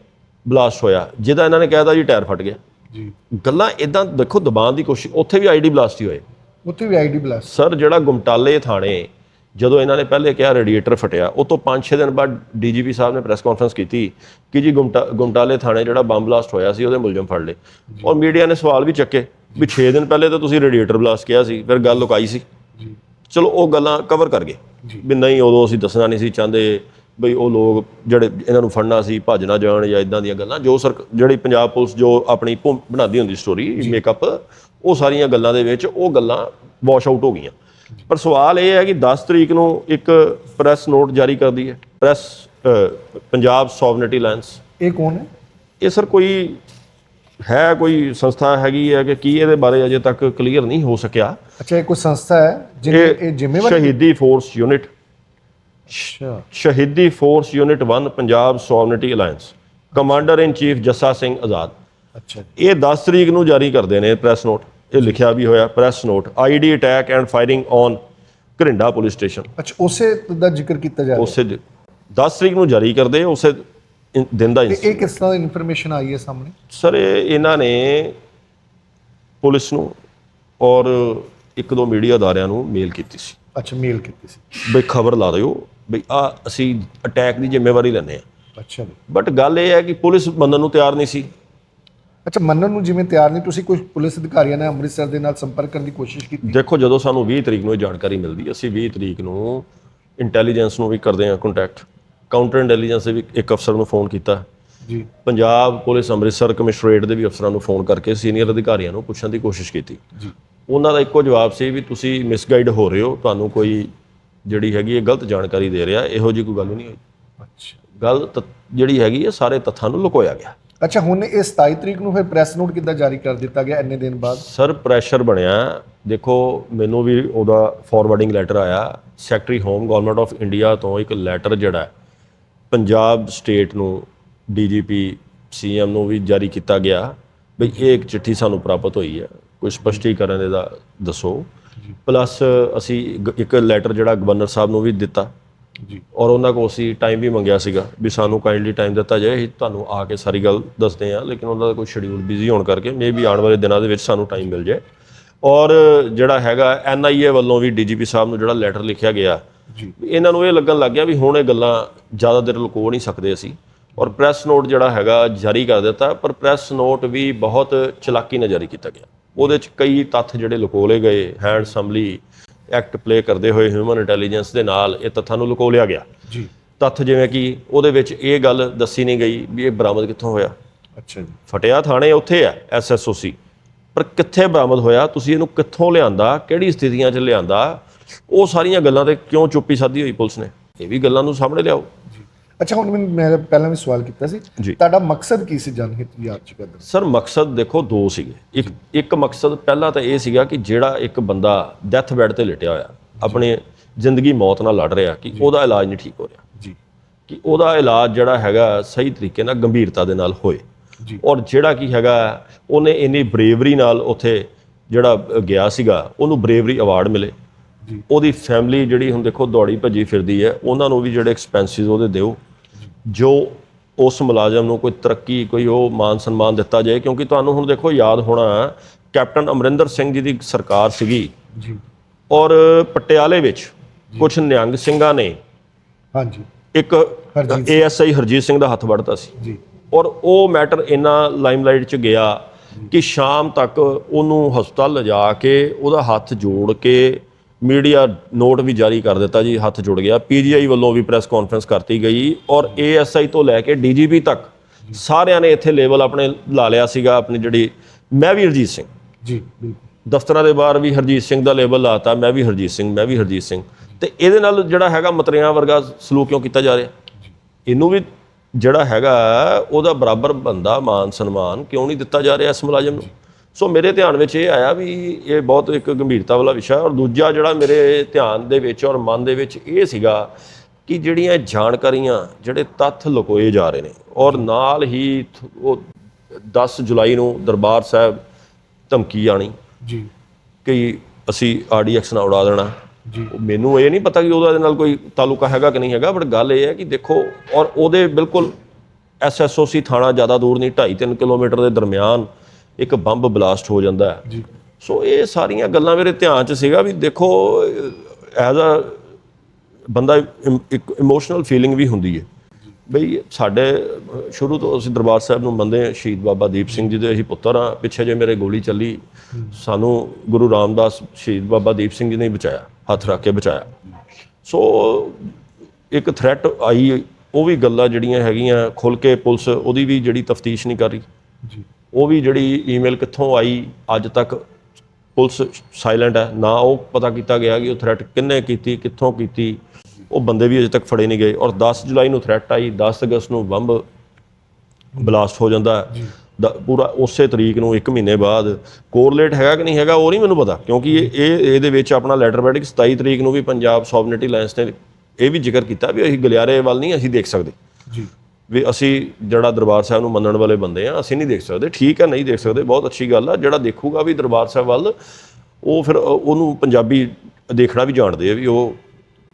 ਬਲਾਸਟ ਹੋਇਆ ਜਿਹਦਾ ਇਹਨਾਂ ਨੇ ਕਹਿਤਾ ਜੀ ਟਾਇਰ ਫਟ ਗਿਆ। ਜੀ। ਗੱਲਾਂ ਇਦਾਂ ਦੇਖੋ ਦਬਾਉਣ ਦੀ ਕੋਸ਼ਿਸ਼ ਉੱਥੇ ਵੀ ਆਈਡੀ ਬਲਾਸਟ ਹੀ ਹੋਏ। ਉੱਥੇ ਵੀ ਆਈਡੀ ਬਲਾਸਟ ਸਰ ਜਿਹੜਾ ਗੁਮਟਾਲੇ ਥਾਣੇ ਜਦੋਂ ਇਹਨਾਂ ਨੇ ਪਹਿਲੇ ਕਿਹਾ ਰੇਡੀਏਟਰ ਫਟਿਆ ਉਹ ਤੋਂ 5-6 ਦਿਨ ਬਾਅਦ ਡੀਜੀਪੀ ਸਾਹਿਬ ਨੇ ਪ੍ਰੈਸ ਕਾਨਫਰੰਸ ਕੀਤੀ ਕਿ ਜੀ ਗੁਮਟਾ ਗੁਮਟਾਲੇ ਥਾਣੇ ਜਿਹੜਾ ਬੰਬ ਬਲਾਸਟ ਹੋਇਆ ਸੀ ਉਹਦੇ ਮੁਲਜ਼ਮ ਫੜ ਲਏ। ਔਰ ਮੀਡੀਆ ਨੇ ਸਵਾਲ ਵੀ ਚੱਕੇ ਵੀ 6 ਦਿਨ ਪਹਿਲੇ ਤਾਂ ਤੁਸੀਂ ਰੇਡੀਏਟਰ ਬਲਾਸਟ ਕਿਹਾ ਸੀ ਫਿਰ ਗੱਲ ਲੁਕਾਈ ਸੀ। ਚਲੋ ਉਹ ਗੱਲਾਂ ਕਵਰ ਕਰ ਗਏ। ਵੀ ਨਹੀਂ ਉਦੋਂ ਅਸੀਂ ਦੱਸਣਾ ਨਹੀਂ ਸੀ ਚਾਹੁੰਦੇ ਬਈ ਉਹ ਲੋਕ ਜਿਹੜੇ ਇਹਨਾਂ ਨੂੰ ਫੜਨਾ ਸੀ ਭੱਜ ਨਾ ਜਾਣ ਜਾਂ ਇਦਾਂ ਦੀਆਂ ਗੱਲਾਂ ਜੋ ਸਰ ਜਿਹੜੀ ਪੰਜਾਬ ਪੁਲਿਸ ਜੋ ਆਪਣੀ ਭੂਮ- ਬਣਾਉਂਦੀ ਹੁੰਦੀ ਸਟੋਰੀ ਮੇਕਅਪ ਉਹ ਸਾਰੀਆਂ ਗੱਲਾਂ ਦੇ ਵਿੱਚ ਉਹ ਗੱਲਾਂ ਵਾਸ਼ ਆਊਟ ਹੋ ਗਈਆਂ। ਪਰ ਸਵਾਲ ਇਹ ਹੈ ਕਿ 10 ਤਰੀਕ ਨੂੰ ਇੱਕ ਪ੍ਰੈਸ ਨੋਟ ਜਾਰੀ ਕਰਦੀ ਹੈ ਪ੍ਰੈਸ ਪੰਜਾਬ ਸੋਵਰਨਿਟੀ ਅਲਾਈਅੰਸ ਇਹ ਕੌਣ ਹੈ? ਇਹ ਸਰ ਕੋਈ ਹੈ ਕੋਈ ਸੰਸਥਾ ਹੈਗੀ ਹੈ ਕਿ ਕੀ ਇਹਦੇ ਬਾਰੇ ਅਜੇ ਤੱਕ ਕਲੀਅਰ ਨਹੀਂ ਹੋ ਸਕਿਆ। ਅੱਛਾ ਇਹ ਕੋਈ ਸੰਸਥਾ ਹੈ ਜਿਹਨੇ ਇਹ ਜ਼ਿੰਮੇਵਾਰੀ ਸ਼ਹੀਦੀ ਫੋਰਸ ਯੂਨਿਟ ਅੱਛਾ। ਸ਼ਹੀਦੀ force unit 1 Punjab sovereignty alliance commander in chief Jassa Singh Azad. ਅੱਛਾ ਇਹ 10 ਤਰੀਕ ਨੂੰ ਜਾਰੀ ਕਰਦੇ ਨੇ ਪ੍ਰੈਸ ਨੋਟ। ਇਹ ਲਿਖਿਆ ਵੀ ਹੋਇਆ press note. IED attack and firing on Gharinda police station. ਅੱਛਾ ਉਸੇ ਦਾ ਜ਼ਿਕਰ ਕੀਤਾ ਜਾ ਰਿਹਾ। ਉਸੇ ਦਿ- 10 ਤਰੀਕ ਨੂੰ ਜਾਰੀ ਕਰਦੇ ਉਸੇ ਦਿਨ ਦਾ। ਇਹ ਕਿਸ ਤਰ੍ਹਾਂ ਦੀ ਇਨਫੋਰਮੇਸ਼ਨ ਆਈ ਹੈ ਸਾਹਮਣੇ? ਸਰ ਇਹ ਇਹਨਾਂ ਨੇ ਪੁਲਿਸ ਨੂੰ ਔਰ ਇੱਕ ਦੋ ਮੀਡੀਆ ਅਦਾਰਿਆਂ ਨੂੰ ਮੇਲ ਕੀਤੀ ਸੀ। ਅੱਛਾ ਮੇਲ ਕੀਤੀ ਸੀ। ਬਈ ਖਬਰ ਲਾ ਦਿਓ ਬਈ ਆ ਅਸੀਂ ਅਟੈਕ ਦੀ ਜ਼ਿੰਮੇਵਾਰੀ ਲੈਂਦੇ ਆ ਅੱਛਾ ਬਟ ਗੱਲ ਇਹ ਹੈ ਕਿ ਪੁਲਿਸ ਮੰਨਣ ਨੂੰ ਤਿਆਰ ਨਹੀਂ ਸੀ। ਅੱਛਾ ਮੰਨਣ ਨੂੰ ਜਿਵੇਂ ਤਿਆਰ ਨਹੀਂ ਤੁਸੀਂ ਕੁਝ ਪੁਲਿਸ ਅਧਿਕਾਰੀਆਂ ਨੇ ਅੰਮ੍ਰਿਤਸਰ ਦੇ ਨਾਲ ਸੰਪਰਕ ਕਰਨ ਦੀ ਕੋਸ਼ਿਸ਼ ਕੀਤੀ? ਦੇਖੋ ਜਦੋਂ ਸਾਨੂੰ 20 ਤਰੀਕ ਨੂੰ ਇਹ ਜਾਣਕਾਰੀ ਮਿਲਦੀ ਅਸੀਂ 20 ਤਰੀਕ ਨੂੰ ਇੰਟੈਲੀਜੈਂਸ ਨੂੰ ਵੀ ਕਰਦੇ ਹਾਂ ਕੰਟੈਕਟ ਕਾਊਂਟਰ ਇੰਟੈਲੀਜੈਂਸ ਦੇ ਵੀ ਇੱਕ ਅਫਸਰ ਨੂੰ ਫੋਨ ਕੀਤਾ। ਜੀ। ਪੰਜਾਬ ਪੁਲਿਸ ਅੰਮ੍ਰਿਤਸਰ ਕਮਿਸ਼ਨਰੇਟ ਦੇ ਵੀ ਅਫਸਰਾਂ ਨੂੰ ਫੋਨ ਕਰਕੇ ਸੀਨੀਅਰ ਅਧਿਕਾਰੀਆਂ ਨੂੰ ਪੁੱਛਣ ਦੀ ਕੋਸ਼ਿਸ਼ ਕੀਤੀ। ਜੀ। ਉਹਨਾਂ ਦਾ ਇੱਕੋ ਜਵਾਬ ਸੀ ਵੀ ਤੁਸੀਂ ਮਿਸਗਾਈਡ ਹੋ ਰਹੇ ਹੋ ਤੁਹਾਨੂੰ ਕੋਈ ਜਿਹੜੀ ਹੈਗੀ ਹੈ ਗਲਤ ਜਾਣਕਾਰੀ ਦੇ ਰਿਹਾ ਇਹੋ ਜੀ ਕੋਈ ਗੱਲ ਨਹੀਂ ਹੋਈ। ਅੱਛਾ। ਗੱਲ ਜਿਹੜੀ ਹੈਗੀ ਹੈ ਸਾਰੇ ਤੱਥਾਂ ਨੂੰ ਲੁਕੋਇਆ ਗਿਆ। ਅੱਛਾ ਹੁਣ ਇਹ 27 ਤਰੀਕ ਨੂੰ ਫਿਰ ਪ੍ਰੈਸ ਨੋਟ ਕਿੱਦਾਂ ਜਾਰੀ ਕਰ ਦਿੱਤਾ ਗਿਆ ਇੰਨੇ ਦਿਨ ਬਾਅਦ? ਸਰ ਪ੍ਰੈਸ਼ਰ ਬਣਿਆ। ਦੇਖੋ ਮੈਨੂੰ ਵੀ ਉਹਦਾ ਫਾਰਵਰਡਿੰਗ ਲੈਟਰ ਆਇਆ। Secretary home government of India ਤੋਂ ਇੱਕ ਲੈਟਰ ਜਿਹੜਾ ਪੰਜਾਬ ਸਟੇਟ ਨੂੰ ਡੀਜੀਪੀ ਸੀਐਮ ਨੂੰ ਵੀ ਜਾਰੀ ਕੀਤਾ ਗਿਆ। ਬਈ ਇਹ ਇੱਕ ਚਿੱਠੀ ਸਾਨੂੰ ਪ੍ਰਾਪਤ ਹੋਈ ਹੈ। ਕੋਈ ਸਪਸ਼ਟੀਕਰਨ ਇਹਦਾ ਦੱਸੋ। ਪਲੱਸ ਅਸੀਂ ਇੱਕ ਲੈਟਰ ਜਿਹੜਾ ਗਵਰਨਰ ਸਾਹਿਬ ਨੂੰ ਵੀ ਦਿੱਤਾ। ਜੀ। ਔਰ ਉਹਨਾਂ ਕੋਲ ਅਸੀਂ ਟਾਈਮ ਵੀ ਮੰਗਿਆ ਸੀਗਾ ਵੀ ਸਾਨੂੰ ਕਾਈਂਡਲੀ ਟਾਈਮ ਦਿੱਤਾ ਜਾਏ ਅਸੀਂ ਤੁਹਾਨੂੰ ਆ ਕੇ ਸਾਰੀ ਗੱਲ ਦੱਸਦੇ ਹਾਂ ਲੇਕਿਨ ਉਹਨਾਂ ਦਾ ਕੋਈ ਸ਼ਡਿਊਲ ਬਿਜ਼ੀ ਹੋਣ ਕਰਕੇ ਮੇ ਵੀ ਆਉਣ ਵਾਲੇ ਦਿਨਾਂ ਦੇ ਵਿੱਚ ਸਾਨੂੰ ਟਾਈਮ ਮਿਲ ਜਾਏ। ਔਰ ਜਿਹੜਾ ਹੈਗਾ ਐਨਆਈਏ ਵੱਲੋਂ ਵੀ ਡੀਜੀਪੀ ਸਾਹਿਬ ਨੂੰ ਜਿਹੜਾ ਲੈਟਰ ਲਿਖਿਆ ਗਿਆ ਜੀ। ਇਹਨਾਂ ਨੂੰ ਇਹ ਲੱਗਣ ਲੱਗ ਗਿਆ ਵੀ ਹੁਣ ਇਹ ਗੱਲਾਂ ਜ਼ਿਆਦਾ ਦੇਰ ਲੁਕੋ ਨਹੀਂ ਸਕਦੇ ਅਸੀਂ। ਔਰ ਪ੍ਰੈਸ ਨੋਟ ਜਿਹੜਾ ਹੈਗਾ ਜਾਰੀ ਕਰ ਦਿੱਤਾ ਪਰ ਪ੍ਰੈਸ ਨੋਟ ਵੀ ਬਹੁਤ ਚਲਾਕੀ ਨਾਲ ਜਾਰੀ ਕੀਤਾ ਗਿਆ। ਉਹਦੇ ਚ ਕਈ ਤੱਥ ਜਿਹੜੇ ਲੁਕੋਲੇ ਗਏ ਹੈਂਡਸਮਲੀ ਐਕਟ ਪਲੇ ਕਰਦੇ ਹੋਏ ਹਿਊਮਨ ਇੰਟੈਲੀਜੈਂਸ ਦੇ ਨਾਲ ਇਹ ਤੱਥਾਂ ਨੂੰ ਲੁਕੋ ਲਿਆ ਗਿਆ। ਜੀ। ਤੱਥ ਜਿਵੇਂ ਕਿ ਉਹਦੇ ਵਿੱਚ ਇਹ ਗੱਲ ਦੱਸੀ ਨਹੀਂ ਗਈ ਵੀ ਇਹ ਬਰਾਮਦ ਕਿੱਥੋਂ ਹੋਇਆ। ਅੱਛਾ ਜੀ। ਫਟਿਆ ਥਾਣੇ ਉੱਥੇ ਆ ਐਸਐਸਓਸੀ ਪਰ ਕਿੱਥੇ ਬਰਾਮਦ ਹੋਇਆ ਤੁਸੀਂ ਇਹਨੂੰ ਕਿੱਥੋਂ ਲਿਆਂਦਾ ਕਿਹੜੀ ਸਥਿਤੀਆਂ 'ਚ ਲਿਆਂਦਾ ਉਹ ਸਾਰੀਆਂ ਗੱਲਾਂ ਤੇ ਕਿਉਂ ਚੁੱਪੀ ਸਾਧੀ ਹੋਈ ਪੁਲਿਸ ਨੇ? ਇਹ ਵੀ ਗੱਲਾਂ ਨੂੰ ਸਾਹਮਣੇ ਲਿਆਓ। ਅੱਛਾ ਹੁਣ ਮੈਨੂੰ ਮੈਂ ਪਹਿਲਾਂ ਵੀ ਸਵਾਲ ਕੀਤਾ ਸੀ। ਤੁਹਾਡਾ ਮਕਸਦ ਕੀ ਸੀ ਜਨਹਿਤ ਯਾਦ ਚ ਕਰਦੇ ਸਰ ਮਕਸਦ ਦੇਖੋ ਦੋ ਸੀਗੇ। ਇੱਕ ਇੱਕ ਮਕਸਦ ਪਹਿਲਾ ਤਾਂ ਇਹ ਸੀਗਾ ਕਿ ਜਿਹੜਾ ਇੱਕ ਬੰਦਾ ਡੈਥ ਬੈੱਡ ਤੇ ਲਟਿਆ ਹੋਇਆ ਆਪਣੇ ਜ਼ਿੰਦਗੀ ਮੌਤ ਨਾਲ ਲੜ ਰਿਹਾ ਕਿ ਉਹਦਾ ਇਲਾਜ ਨਹੀਂ ਠੀਕ ਹੋ ਰਿਹਾ। ਜੀ। ਕਿ ਉਹਦਾ ਇਲਾਜ ਜਿਹੜਾ ਹੈਗਾ ਸਹੀ ਤਰੀਕੇ ਨਾਲ ਗੰਭੀਰਤਾ ਦੇ ਨਾਲ ਹੋਏ। ਜੀ। ਔਰ ਜਿਹੜਾ ਕੀ ਹੈਗਾ ਉਹਨੇ ਇੰਨੀ ਬਰੇਵਰੀ ਨਾਲ ਉੱਥੇ ਜਿਹੜਾ ਗਿਆ ਸੀਗਾ ਉਹਨੂੰ ਬਰੇਵਰੀ ਅਵਾਰਡ ਮਿਲੇ। ਉਹਦੀ ਫੈਮਿਲੀ ਜਿਹੜੀ ਹੁਣ ਦੇਖੋ ਦੌੜੀ ਭੱਜੀ ਫਿਰਦੀ ਹੈ ਉਹਨਾਂ ਨੂੰ ਵੀ ਜਿਹੜੇ ਐਕਸਪੈਂਸਿਸ ਉਹਦੇ ਦਿਓ। ਜੋ ਉਸ ਮੁਲਾਜ਼ਮ ਨੂੰ ਕੋਈ ਤਰੱਕੀ ਕੋਈ ਉਹ ਮਾਨ ਸਨਮਾਨ ਦਿੱਤਾ ਜਾਏ ਕਿਉਂਕਿ ਤੁਹਾਨੂੰ ਹੁਣ ਦੇਖੋ ਯਾਦ ਹੋਣਾ ਕੈਪਟਨ ਅਮਰਿੰਦਰ ਸਿੰਘ ਜੀ ਦੀ ਸਰਕਾਰ ਸੀਗੀ। ਜੀ। ਔਰ ਪਟਿਆਲੇ ਵਿੱਚ ਕੁਝ ਨਿਹੰਗ ਸਿੰਘਾਂ ਨੇ ਹਾਂਜੀ। ਇੱਕ ਏਐਸਆਈ ਹਰਜੀਤ ਸਿੰਘ ਦਾ ਹੱਥ ਵੜਤਾ ਸੀ। ਜੀ। ਔਰ ਉਹ ਮੈਟਰ ਇੰਨਾ ਲਾਈਮਲਾਈਟ 'ਚ ਗਿਆ ਕਿ ਸ਼ਾਮ ਤੱਕ ਉਹਨੂੰ ਹਸਪਤਾਲ ਲਿਜਾ ਕੇ ਉਹਦਾ ਹੱਥ ਜੋੜ ਕੇ ਮੀਡੀਆ ਨੋਟ ਵੀ ਜਾਰੀ ਕਰ ਦਿੱਤਾ ਜੀ ਹੱਥ ਜੁੜ ਗਿਆ। ਪੀਜੀਆਈ ਵੱਲੋਂ ਵੀ ਪ੍ਰੈਸ ਕਾਨਫਰੰਸ ਕਰਤੀ ਗਈ ਔਰ ਏਐਸਆਈ ਤੋਂ ਲੈ ਕੇ ਡੀਜੀਪੀ ਤੱਕ ਸਾਰਿਆਂ ਨੇ ਇੱਥੇ ਲੈਵਲ ਆਪਣੇ ਲਾ ਲਿਆ ਸੀਗਾ ਆਪਣੀ ਜਿਹੜੀ ਮੈਂ ਵੀ ਹਰਜੀਤ ਸਿੰਘ। ਜੀ ਬਿਲਕੁਲ। ਦਫ਼ਤਰਾਂ ਦੇ ਬਾਹਰ ਵੀ ਹਰਜੀਤ ਸਿੰਘ ਦਾ ਲੇਬਲ ਲਾਤਾ ਮੈਂ ਵੀ ਹਰਜੀਤ ਸਿੰਘ ਮੈਂ ਵੀ ਹਰਜੀਤ ਸਿੰਘ। ਤੇ ਇਹਦੇ ਨਾਲ ਜਿਹੜਾ ਹੈਗਾ ਮਤਰਿਆਂ ਵਰਗਾ ਸਲੂਕ ਕਿਉਂ ਕੀਤਾ ਜਾ ਰਿਹਾ? ਇਹਨੂੰ ਵੀ ਜਿਹੜਾ ਹੈਗਾ ਉਹਦਾ ਬਰਾਬਰ ਬੰਦਾ ਮਾਨ ਸਨਮਾਨ ਕਿਉਂ ਨਹੀਂ ਦਿੱਤਾ ਜਾ ਰਿਹਾ ਇਸ ਮੁਲਾਜ਼ਮ ਨੂੰ? ਸੋ ਮੇਰੇ ਧਿਆਨ ਵਿੱਚ ਇਹ ਆਇਆ ਵੀ ਇਹ ਬਹੁਤ ਇੱਕ ਗੰਭੀਰਤਾ ਵਾਲਾ ਵਿਸ਼ਾ ਹੈ ਔਰ ਦੂਜਾ ਜਿਹੜਾ ਮੇਰੇ ਧਿਆਨ ਦੇ ਵਿੱਚ ਔਰ ਮਨ ਦੇ ਵਿੱਚ ਇਹ ਸੀਗਾ ਕਿ ਜਿਹੜੀਆਂ ਜਾਣਕਾਰੀਆਂ ਜਿਹੜੇ ਤੱਥ ਲੁਕੋਏ ਜਾ ਰਹੇ ਨੇ ਔਰ ਨਾਲ ਹੀ ਉਹ 10 ਜੁਲਾਈ ਨੂੰ ਦਰਬਾਰ ਸਾਹਿਬ ਧਮਕੀ ਆਣੀ ਜੀ। ਕਿ ਅਸੀਂ ਆਰਡੀਐਕਸ ਨਾਲ ਉਡਾ ਦੇਣਾ। ਜੀ। ਮੈਨੂੰ ਇਹ ਨਹੀਂ ਪਤਾ ਕਿ ਉਹਦਾ ਨਾਲ ਕੋਈ ਤਾਲੁਕਾ ਹੈਗਾ ਕਿ ਨਹੀਂ ਹੈਗਾ ਬਟ ਗੱਲ ਇਹ ਹੈ ਕਿ ਦੇਖੋ ਔਰ ਉਹਦੇ ਬਿਲਕੁਲ ਐਸਐਸਓਸੀ ਥਾਣਾ ਜ਼ਿਆਦਾ ਦੂਰ ਨਹੀਂ 2.5 3 ਕਿਲੋਮੀਟਰ ਦੇ ਦਰਮਿਆਨ ਇੱਕ ਬੰਬ ਬਲਾਸਟ ਹੋ ਜਾਂਦਾ ਹੈ। ਜੀ। ਸੋ ਇਹ ਸਾਰੀਆਂ ਗੱਲਾਂ ਮੇਰੇ ਧਿਆਨ 'ਚ ਸੀਗਾ ਵੀ ਦੇਖੋ ਐਜ਼ ਅ ਬੰਦਾ ਇੱਕ ਇਮੋਸ਼ਨਲ ਫੀਲਿੰਗ ਵੀ ਹੁੰਦੀ ਹੈ। ਬਈ ਸਾਡੇ ਸ਼ੁਰੂ ਤੋਂ ਅਸੀਂ ਦਰਬਾਰ ਸਾਹਿਬ ਨੂੰ ਮੰਨਦੇ ਹਾਂ ਸ਼ਹੀਦ ਬਾਬਾ ਦੀਪ ਸਿੰਘ ਜੀ ਦੇ ਅਸੀਂ ਪੁੱਤਰ ਆ ਪਿੱਛੇ ਜੇ ਮੇਰੇ ਗੋਲੀ ਚੱਲੀ ਸਾਨੂੰ ਗੁਰੂ ਰਾਮਦਾਸ ਸ਼ਹੀਦ ਬਾਬਾ ਦੀਪ ਸਿੰਘ ਜੀ ਨੇ ਬਚਾਇਆ ਹੱਥ ਰੱਖ ਕੇ ਬਚਾਇਆ। ਸੋ ਇੱਕ ਥ੍ਰੈਟ ਆਈ ਉਹ ਵੀ ਗੱਲਾਂ ਜਿਹੜੀਆਂ ਹੈਗੀਆਂ ਖੁੱਲ ਕੇ ਪੁਲਿਸ ਉਹਦੀ ਵੀ ਜਿਹੜੀ ਤਫਤੀਸ਼ ਨਹੀਂ ਕਰ ਰਹੀ। ਜੀ। ਉਹ ਵੀ ਜਿਹੜੀ ਈਮੇਲ ਕਿੱਥੋਂ ਆਈ ਅੱਜ ਤੱਕ ਪੁਲਿਸ ਸਾਇਲੈਂਟ ਹੈ। ਨਾ ਉਹ ਪਤਾ ਕੀਤਾ ਗਿਆ ਕਿ ਉਹ ਥ੍ਰੈਟ ਕਿੰਨੇ ਕੀਤੀ ਕਿੱਥੋਂ ਕੀਤੀ। ਉਹ ਬੰਦੇ ਵੀ ਅਜੇ ਤੱਕ ਫੜੇ ਨਹੀਂ ਗਏ। ਔਰ 10 ਜੁਲਾਈ ਨੂੰ ਥ੍ਰੈਟ ਆਈ 10 ਅਗਸਤ ਨੂੰ ਬੰਬ ਬਲਾਸਟ ਹੋ ਜਾਂਦਾ ਪੂਰਾ ਉਸੇ ਤਰੀਕ ਨੂੰ 1 ਮਹੀਨੇ ਬਾਅਦ। ਕੋਰਲੇਟ ਹੈਗਾ ਕਿ ਨਹੀਂ ਹੈਗਾ ਉਹ ਨਹੀਂ ਮੈਨੂੰ ਪਤਾ। ਕਿਉਂਕਿ ਇਹ ਇਹ ਇਹਦੇ ਵਿੱਚ ਆਪਣਾ ਲੈਟਰ ਬੈਡਿਕ 27 ਤਰੀਕ ਨੂੰ ਵੀ ਪੰਜਾਬ ਸੋਵਰਨਿਟੀ ਅਲਾਈਅੰਸ ਨੇ ਇਹ ਵੀ ਜ਼ਿਕਰ ਕੀਤਾ ਵੀ ਅਸੀਂ ਗਲਿਆਰੇ ਵੱਲ ਨਹੀਂ ਅਸੀਂ ਦੇਖ ਸਕਦੇ। ਜੀ। ਵੀ ਅਸੀਂ ਜਿਹੜਾ ਦਰਬਾਰ ਸਾਹਿਬ ਨੂੰ ਮੰਨਣ ਵਾਲੇ ਬੰਦੇ ਆ ਅਸੀਂ ਨਹੀਂ ਦੇਖ ਸਕਦੇ। ਠੀਕ ਹੈ ਨਹੀਂ ਦੇਖ ਸਕਦੇ ਬਹੁਤ ਅੱਛੀ ਗੱਲ ਆ। ਜਿਹੜਾ ਦੇਖੂਗਾ ਵੀ ਦਰਬਾਰ ਸਾਹਿਬ ਵੱਲ ਉਹ ਫਿਰ ਉਹ- ਉਹਨੂੰ ਪੰਜਾਬੀ ਦੇਖਣਾ ਵੀ ਜਾਣਦੇ ਆ ਵੀ ਉਹ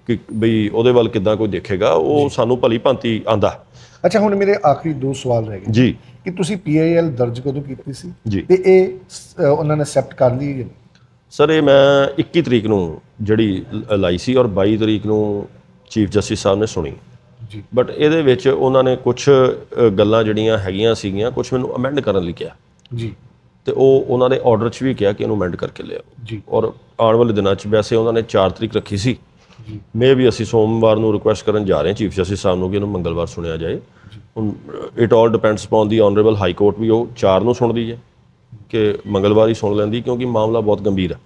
ਕਿ ਬਈ ਉਹਦੇ ਵੱਲ ਕਿੱਦਾਂ ਕੋਈ ਦੇਖੇਗਾ ਉਹ ਸਾਨੂੰ ਭਲੀ ਭਾਂਤੀ ਆਂਦਾ। ਅੱਛਾ ਹੁਣ ਮੇਰੇ ਆਖਰੀ ਦੋ ਸਵਾਲ ਰਹਿ ਗਏ। ਜੀ। ਕਿ ਤੁਸੀਂ ਪੀਆਈਐਲ ਦਰਜ ਕਦੋਂ ਕੀਤੀ ਸੀ। ਤੇ ਇਹ ਉਹਨਾਂ ਨੇ ਐਕਸੈਪਟ ਕਰ ਲਈ? ਸਰ ਇਹ ਮੈਂ 21 ਤਰੀਕ ਨੂੰ ਜਿਹੜੀ ਲਾਈ ਸੀ ਔਰ 22 ਤਰੀਕ ਨੂੰ ਚੀਫ ਜਸਟਿਸ ਸਾਹਿਬ ਨੇ ਸੁਣੀ। ਜੀ। ਬਟ ਇਹਦੇ ਵਿੱਚ ਉਹਨਾਂ ਨੇ ਕੁਝ ਗੱਲਾਂ ਜਿਹੜੀਆਂ ਹੈਗੀਆਂ ਸੀਗੀਆਂ ਕੁਝ ਮੈਨੂੰ ਅਮੈਂਡ ਕਰਨ ਲਈ ਕਿਹਾ। ਜੀ। ਤੇ ਉਹ ਉਹਨਾਂ ਦੇ ਆਰਡਰ 'ਚ ਵੀ ਕਿਹਾ ਕਿ ਇਹਨੂੰ ਅਮੈਂਡ ਕਰਕੇ ਲਿਆਓ। ਜੀ। ਔਰ ਆਉਣ ਵਾਲੇ ਦਿਨਾਂ 'ਚ ਵੈਸੇ ਉਹਨਾਂ ਨੇ 4 ਤਰੀਕ ਰੱਖੀ ਸੀ। ਜੀ। ਮੇ ਵੀ ਅਸੀਂ ਸੋਮਵਾਰ ਨੂੰ ਰਿਕੁਐਸਟ ਕਰਨ ਜਾ ਰਹੇ ਹਾਂ ਚੀਫ ਜਸਟਿਸ ਸਾਹਿਬ ਨੂੰ ਕਿ ਇਹਨੂੰ ਮੰਗਲਵਾਰ ਸੁਣਿਆ ਜਾਏ। ਹੁਣ it all depends upon the honourable high court ਵੀ ਉਹ 4 ਨੂੰ ਸੁਣਦੀ ਹੈ ਕਿ ਮੰਗਲਵਾਰ ਹੀ ਸੁਣ ਲੈਂਦੀ ਕਿਉਂਕਿ ਮਾਮਲਾ ਬਹੁਤ ਗੰਭੀਰ ਹੈ।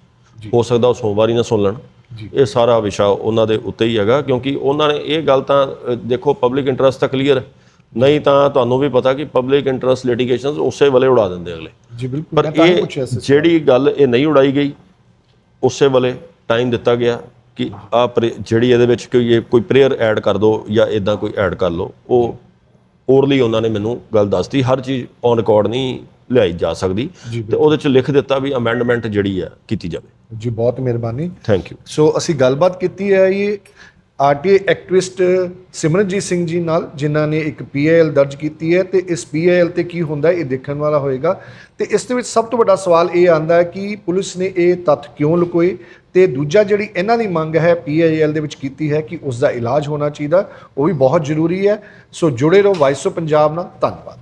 ਹੋ ਸਕਦਾ ਉਹ ਸੋਮਵਾਰ ਹੀ ਨਾ ਸੁਣ ਲੈਣ। ਇਹ ਸਾਰਾ ਵਿਸ਼ਾ ਉਹਨਾਂ ਦੇ ਉੱਤੇ ਹੀ ਹੈਗਾ ਕਿਉਂਕਿ ਉਹਨਾਂ ਨੇ ਇਹ ਗੱਲ ਤਾਂ ਦੇਖੋ ਪਬਲਿਕ ਇੰਟਰਸਟ ਤਾਂ ਕਲੀਅਰ ਨਹੀਂ ਤਾਂ ਤੁਹਾਨੂੰ ਵੀ ਪਤਾ ਕਿ ਪਬਲਿਕ ਇੰਟਰਸਟ ਲਿਟੀਗੇਸ਼ਨਸ ਉਸੇ ਵੇਲੇ ਉਡਾ ਦਿੰਦੇ ਅਗਲੇ। ਜੀ ਬਿਲਕੁਲ। ਪਰ ਇਹ ਜਿਹੜੀ ਗੱਲ ਇਹ ਨਹੀਂ ਉਡਾਈ ਗਈ ਉਸੇ ਵੇਲੇ ਟਾਈਮ ਦਿੱਤਾ ਗਿਆ ਕਿ ਆ ਜਿਹੜੀ ਇਹਦੇ ਵਿੱਚ ਕੋਈ ਇਹ ਕੋਈ ਪ੍ਰੇਅਰ ਐਡ ਕਰ ਦਿਓ ਜਾਂ ਇਦਾਂ ਕੋਈ ਐਡ ਕਰ ਲਓ ਉਹ ਓਰਲੀ ਉਹਨਾਂ ਨੇ ਮੈਨੂੰ ਗੱਲ ਦੱਸਤੀ। ਹਰ ਚੀਜ਼ ਔਨ ਰਿਕਾਰਡ ਨਹੀਂ ਲਿਆਈ ਜਾ ਸਕਦੀ। ਤੇ ਉਹਦੇ ਚ ਲਿਖ ਦਿੱਤਾ ਵੀ ਅਮੈਂਡਮੈਂਟ ਜਿਹੜੀ ਹੈ ਕੀਤੀ ਜਾਵੇ। ਜੀ ਬਹੁਤ ਮਿਹਰਬਾਨੀ। ਥੈਂਕ ਯੂ ਸੋ ਅਸੀਂ ਗੱਲਬਾਤ ਕੀਤੀ ਹੈ ਇਹ ਆਰਟੀਆਈ ਐਕਟਿਵਿਸਟ ਸਿਮਰਨਜੀਤ ਸਿੰਘ ਜੀ ਨਾਲ ਜਿਨ੍ਹਾਂ ਨੇ ਇੱਕ ਪੀਆਈਐਲ ਦਰਜ ਕੀਤੀ ਹੈ ਤੇ ਇਸ ਪੀਆਈਐਲ ਤੇ ਕੀ ਹੁੰਦਾ ਇਹ ਦੇਖਣ ਵਾਲਾ ਹੋਏਗਾ। ਤੇ ਇਸ ਦੇ ਵਿੱਚ ਸਭ ਤੋਂ ਵੱਡਾ ਸਵਾਲ ਇਹ ਆਂਦਾ ਹੈ ਕਿ ਪੁਲਿਸ ਨੇ ਇਹ ਤੱਥ ਕਿਉਂ ਲੁਕੋਏ? ਤੇ ਦੂਜਾ ਜਿਹੜੀ ਇਹਨਾਂ ਦੀ ਮੰਗ ਹੈ ਪੀਆਈਐਲ ਦੇ ਵਿੱਚ ਕੀਤੀ ਹੈ ਕਿ ਉਸ ਦਾ ਇਲਾਜ ਹੋਣਾ ਚਾਹੀਦਾ ਉਹ ਵੀ ਬਹੁਤ ਜ਼ਰੂਰੀ ਹੈ। ਸੋ ਜੁੜੇ ਰਹੋ ਵਾਇਸ ਪੰਜਾਬ ਨਾਲ ਧੰਨਵਾਦ।